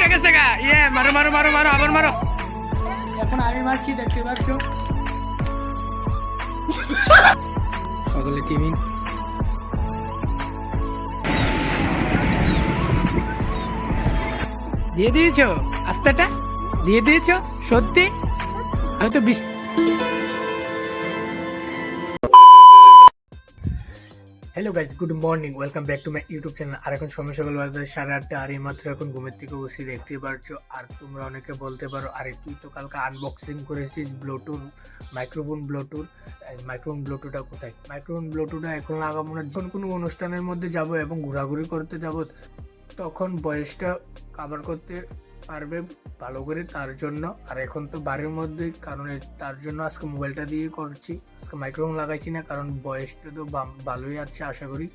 উঠে গেছে গা। ইয়ে মারো মারো মারো মারো আবার মারো। এখন আমি মারছি দেখতে পাচ্ছ? সকলে টিফিন দিয়ে দিয়েছ আস্তাটা? দিয়ে দিয়েছ? সত্যি? আমি তো বিশ hello guys good morning welcome back to my YouTube channel আর এখন সময় সকাল বাজার সাড়ে আটটা, আর এইমাত্র এখন ঘুমের থেকে বসে দেখতে পারছ। আর তোমরা অনেকে বলতে পারো, আরে তুই তো কালকে আনবক্সিং করেছিস ব্লুটুথ মাইক্রোফোন ব্লুটুথ মাইক্রোফোন ব্লুটুথটা কোথায়? মাইক্রোফোন ব্লুটুথটা এখন লাগাবো না। যখন কোনো অনুষ্ঠানের মধ্যে যাব এবং ঘোরাঘুরি করতে যাব, তখন বয়সটা কাভার করতে পারবে ভালো করে তার জন্য। আর এখন তো বাড়ির মধ্যেই কারণ তার জন্য আজকে মোবাইলটা দিয়ে করছি। আজকে মাইক্রোফোন লাগাইছি না, কারণ বয়সটা তো ভালোই আছে আশা করি।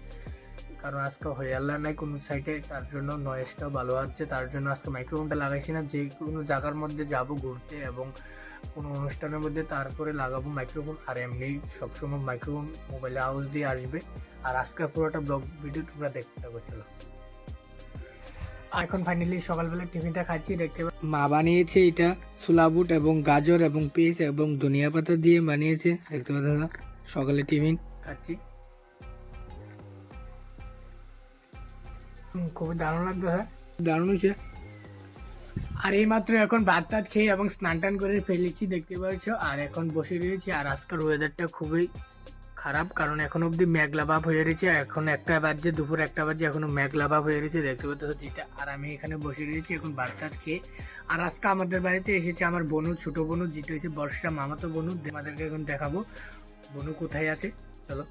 কারণ আজকে হয়ে নাই কোনো সাইডে তার জন্য নয়েজটা ভালো আছে, তার জন্য আজকে মাইক্রোফোনটা লাগাইছি না। যে কোনো জায়গার মধ্যে যাব ঘুরতে এবং কোনো অনুষ্ঠানের মধ্যে তারপরে লাগাবো মাইক্রোফোন আর এমনি সবসময় মাইক্রোফোন মোবাইলে আওয়াজ দিয়ে আসবে। আর আজকে পুরোটা ব্লগ ভিডিও তোমরা দেখতে থাকো, চলো। এখন ফাইনালি সকালবেলা টিফিনটা খাচ্ছি দেখতে মা বানিয়েছে এটা সুলাবুট এবং গাজর এবং পেঁয়াজ এবং ধনিয়া পাতা দিয়ে বানিয়েছে। দেখতে পাচ্ছ? সকালে টিফিন। খাচ্ছি। খুবই দারুণ লাগতো হ্যাঁ। দারুণ হয়েছে। আর এই মাত্র এখন ভাত টাত খেয়ে এবং স্নান টান করে ফেলেছি দেখতে পাচ্ছ। আর এখন বসে রয়েছি আর আজকের ওয়েদারটা খুবই খারাপ কারণ এখন অবধি মেঘলা ভাব হয়ে রয়েছে। এখন একটা বাজছে দুপুর একটা বাজে এখনও মেঘলা ভাব হয়ে রয়েছে দেখতে পাচ্ছ যেটা। আর আমি এখানে বসে রয়েছি এখন ভাত টাত খেয়ে। আর আজকে আমাদের বাড়িতে এসেছে আমার বনু ছোট বনু যেটা হচ্ছে বর্ষা মামাতো বনু। আমাদেরকে এখন দেখাবো। বনু কোথায় আছে? চলো।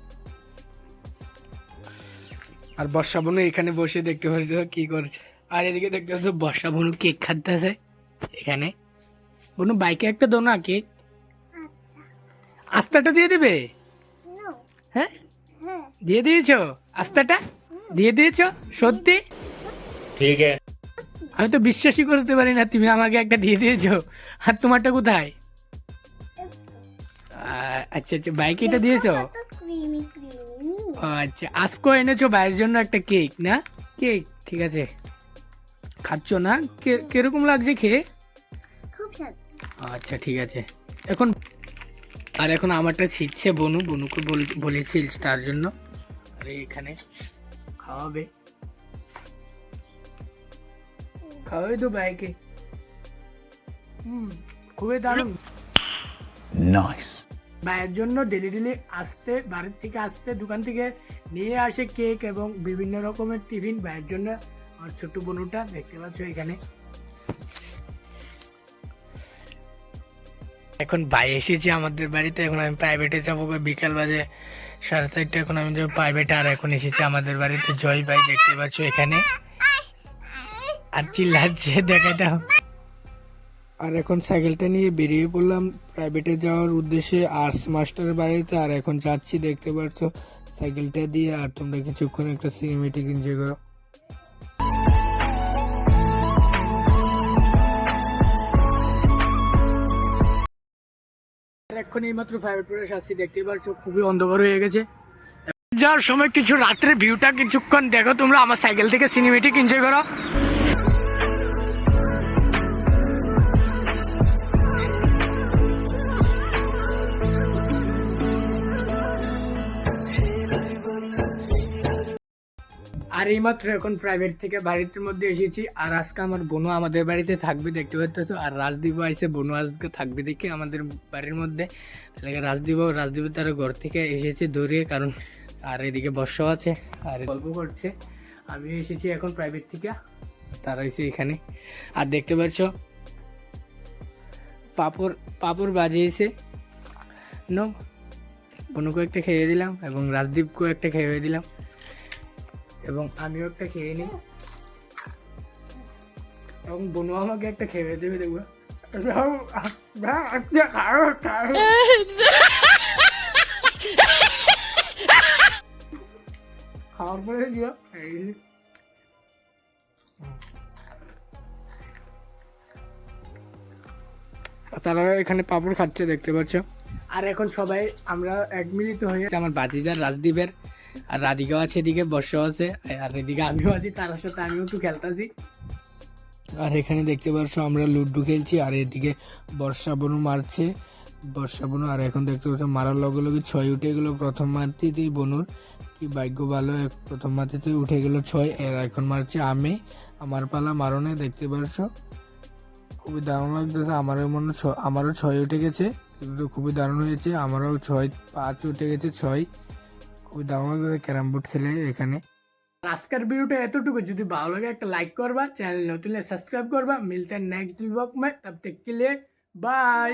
আর বর্ষা বনু এখানে বসে দেখতে পাচ্ছ কি করছে। আর এদিকে দেখতে পাচ্ছ বর্ষা বনু কেক খাচ্ছে এখানে। বনু বাইকে একটা দো না কেক। আস্তাটা দিয়ে দেবে? হ্যাঁ? হ্যাঁ? দিয়ে দিয়েছ আস্তাটা দিয়ে দিয়েছ? সত্যি? ঠিক আছে। আমি তো বিশ্বাসই করতে পারি না তুমি আমাকে একটা দিয়ে দিয়েছ। আর তোমারটা কোথায়? আচ্ছা আচ্ছা বাইক এটা দিয়েছ? ও আচ্ছা আজকেও এনেছো বাইরের জন্য একটা কেক না? কেক ঠিক আছে। খাচ্ছ না? কীরকম লাগছে খেয়ে? আচ্ছা ঠিক আছে। এখন আর এখন আমারটা ছিটছে বনু বনুকে বলেছিল তার জন্য। আর এখানে খাওয়াবে। খাওয়াবে তো ভাইকে। খুবই দারুণ। নাইস ভাইয়ের জন্য ডেলি ডেলি আসতে বাড়ির থেকে আসতে দোকান থেকে নিয়ে আসে কেক এবং বিভিন্ন রকমের টিফিন ভাইয়ের জন্য আমার ছোট্ট বনুটা দেখতে পাচ্ছ এখানে। এখন ভাই এসেছে আমাদের বাড়িতে, এখন আমি প্রাইভেটে যাব বিকাল বাজে সাড়ে চারটে, এখন আমি যাব প্রাইভেটে আর এখন এসেছি আমাদের বাড়িতে জয় ভাই, দেখতে পাচ্ছ এখানে। আর চিল্লাচ্ছে দেখাটা আর এখন সাইকেলটা নিয়ে বেরিয়ে পড়লাম প্রাইভেটে যাওয়ার উদ্দেশ্যে আর্টস মাস্টারের বাড়িতে। আর এখন যাচ্ছি, দেখতে পাচ্ছ সাইকেলটা দিয়ে। আর তোমরা কিছুক্ষণ একটা সিনেমেটিক এনজয় করো। এখন এইমাত্র প্রাইভেট পড়ে আসছি দেখতে পাচ্ছ খুবই অন্ধকার হয়ে গেছে। যাওয়ার সময় কিছু রাত্রে ভিউটা কিছুক্ষণ দেখো তোমরা, আমার সাইকেল থেকে সিনেমেটিক এনজয় করো। আর এইমাত্র এখন প্রাইভেট থেকে বাড়ির মধ্যে এসেছি। আর আজকে আমার বোনও আমাদের বাড়িতে থাকবে, দেখতে পাচ্ছ? আর রাজদীপ আইসে বোনও আজকে থাকবে দেখে আমাদের বাড়ির মধ্যে। তাহলে রাজদীপ রাজদীপ তার ঘর থেকে এসেছে দৌড়িয়ে কারণ আর এদিকে বর্ষাও আছে, আর গল্প করছে। আমি এসেছি এখন প্রাইভেট থেকে, তারা এসে এখানে। আর দেখতে পাচ্ছ? পাপড় পাপড় বাজিয়েছে। নো বনুকে একটা খেয়ে দিলাম এবং রাজদীপকেও একটা খেয়ে দিলাম। এবং আমিও একটা খেয়ে নিই। এবং বনু আমাকে একটা খেয়ে দেবে দেখব। খাওয়ার পরে দিও তারা এখানে পাপড় খাচ্ছে দেখতে পাচ্ছ। আর এখন সবাই আমরা এক মিলিত হয়ে আমার বাতিজার রাজদীপের আর রাধিকাও আছে এদিকে, বর্ষাও আছে, আর এদিকে আমিও আছি তার সাথে আমিও একটু খেলতেছি। আর এখানে দেখতে পাচ্ছ আমরা লুডো খেলছি, আর এদিকে বর্ষা বনু মারছে, বর্ষা বনু, আর এখন দেখতে পাচ্ছ মারার লগে লগে ছয় উঠে গেলো প্রথম মারতেই বনুর, কি ভাগ্য ভালো প্রথম মারতেই উঠে গেলো ছয়, এর এখন মারছে আমি, আমার পালা মারনে, দেখতে পাচ্ছ খুবই দারুণ লাগতেছে, আমারও মনে আমারও ছয় উঠে গেছে খুবই দারুণ হয়েছে, আমারও ছয়, পাঁচ উঠে গেছে, ছয় দাবানল ক্যারাম বোর্ড খেলে এখানে। আজকের ভিডিওটা এতটুকু। যদি ভালো লাগে একটা লাইক করবা চ্যানেল নতুন সাবস্ক্রাইব করবা। মিলতে নেক্সট ব্লগ মে তব তক কে লিয়ে বাই